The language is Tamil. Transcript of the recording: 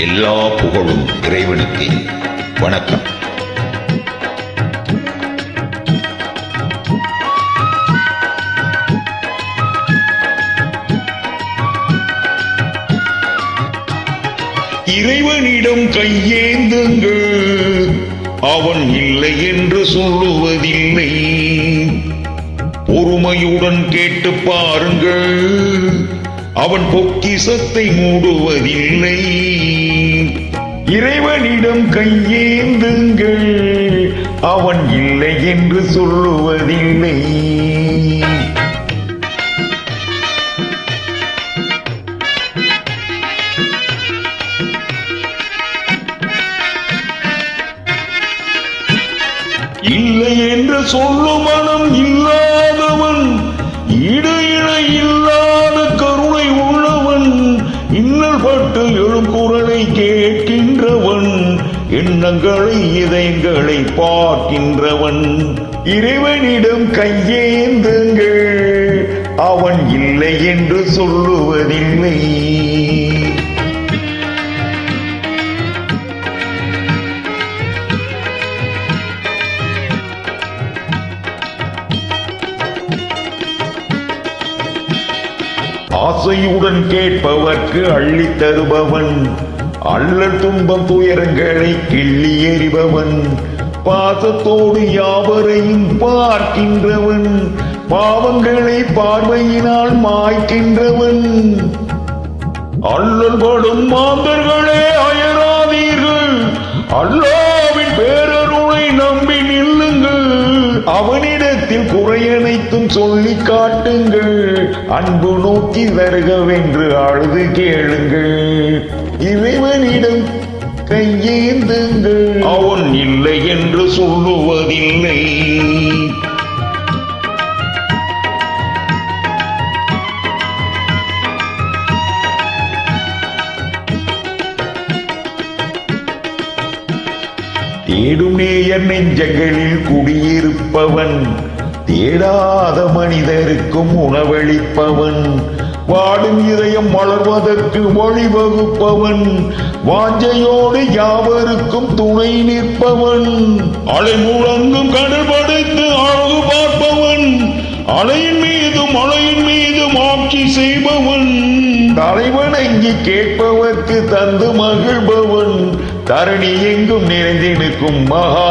எல்லா புகழும் இறைவனுக்கு வணக்கம். இறைவனிடம் கையேந்துங்கள். அவன் இல்லை என்று சொல்லுவதில்லை. பொறுமையுடன் கேட்டு பாருங்கள். அவன் பொக்கிசத்தை மூடுவதில்லை. இறைவனிடம் கையேந்துங்கள். அவன் இல்லை என்று சொல்லுவதில்லை. இல்லை என்று சொல்லும் மனம் இல்லாதவன் எண்ணங்களை இதயங்களை பார்க்கின்றவன் இறைவனிடம் கையேந்துங்கள். அவன் இல்லை என்று சொல்லுவதில்லை. ஆசையுடன் கேட்பவர்க்கு அள்ளித் தருபவன். அள்ளல் துன்பம் துயரங்களை கிள்ளி எறிபவன். பாசத்தோடு யாவரையும் பார்க்கின்றவன். பாவங்களை பார்வையினால் மாய்க்கின்றவன். அல்லல் படும் மாந்தர்களே அயராதீர்கள். அல்லாவின் பேரருளை நம்பி நில்லுங்கள். அவனிடத்தில் குறையனைத்தும் சொல்லி காட்டுங்கள். அன்பு நோக்கி வருகவென்று அழுது கேளுங்கள். இறைவனிடம் கையேந்துங்கள். அவன் இல்லை என்று சொல்லுவதில்லை. தேடும் நேயர் நெஞ்சங்களில் குடியிருப்பவன். தேடாத மனிதருக்கும் உணவளிப்பவன் வாடும் இதயம் வளர்வதற்கு வழிவகுப்பவன் வாஞ்சையோடு யாவருக்கும் துணை நிற்பவன். அலை முழங்கும் கடல் படைத்து அழகு பார்ப்பவன் அலையின் மீதும் அலையின் மீது ஆட்சி செய்பவன். தலைவணங்கி கேட்பவர்க்கு தந்து மகிழ்பவன் தரணி எங்கும் நிறைந்திருக்கும் மகா